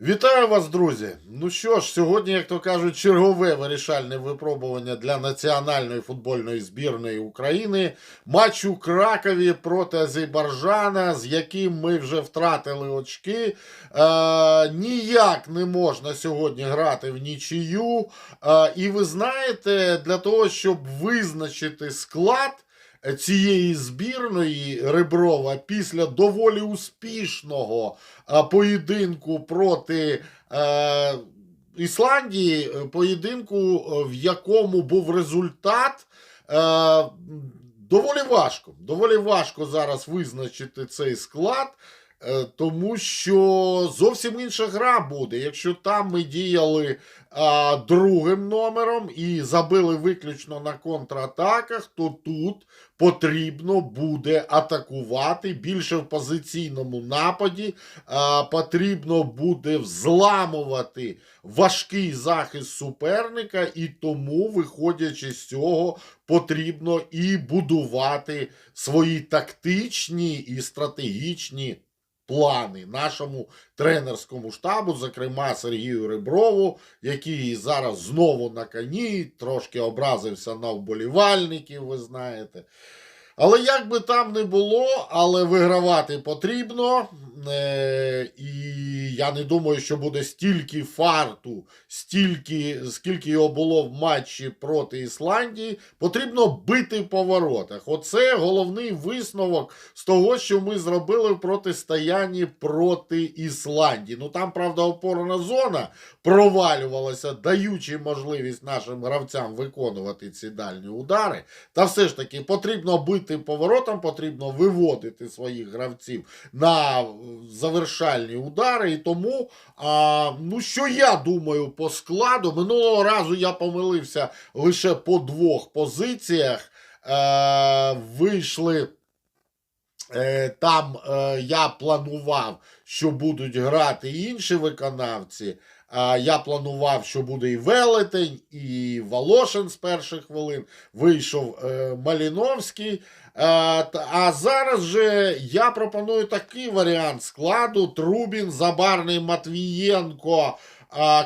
Вітаю вас, друзі! Ну що ж, сьогодні, як то кажуть, чергове вирішальне випробування для національної футбольної збірної України. Матч у Кракові проти Азербайджана, з яким ми вже втратили очки. Е, ніяк не можна сьогодні грати в нічию. Е, і ви знаєте, для того, щоб визначити склад цієї збірної Реброва після доволі успішного е, поєдинку проти е, Ісландії, е, поєдинку, в якому був результат. Доволі важко. Доволі важко зараз визначити цей склад. Е, Тому що зовсім інша гра буде. Якщо там ми діяли а, другим номером і забили виключно на контратаках, то тут потрібно буде атакувати більше в позиційному нападі. А, потрібно буде взламувати важкий захист суперника, і тому, виходячи з цього, потрібно і будувати свої тактичні і стратегічні плани нашому тренерському штабу, зокрема Сергію Реброву, який зараз знову на коні, трошки образився на вболівальників, ви знаєте. Але як би там не було, але вигравати потрібно. Е, і я не думаю, що буде стільки фарту, стільки, скільки його було в матчі проти Ісландії. Потрібно бити по воротах. Оце головний висновок з того, що ми зробили в протистоянні проти Ісландії. Ну там, правда, опорна зона провалювалася, даючи можливість нашим гравцям виконувати ці дальні удари. Та все ж таки потрібно бити поворотом, потрібно виводити своїх гравців на завершальні удари. І тому, а, ну що я думаю по складу, минулого разу я помилився лише по двох позиціях. Е, вийшли. Е, Там е, я планував, що будуть грати інші виконавці. Я планував, що буде і Велетень, і Волошин з перших хвилин. Вийшов е, Маліновський. А зараз же я пропоную такий варіант складу: Трубін, Забарний, Матвієнко.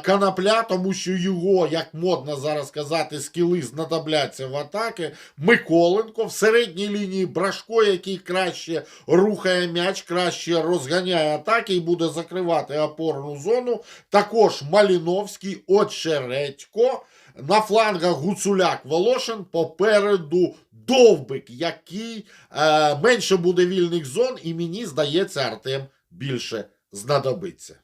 Канапля, тому що його, як модно зараз казати, скіли знадобляться в атаки. Миколенко в середній лінії Брашко, який краще рухає м'яч, краще розганяє атаки і буде закривати опорну зону. Також Маліновський, Очередько. На флангах Гуцуляк Волошин, попереду Довбик, який е, менше буде вільних зон, і мені здається, Артем більше знадобиться.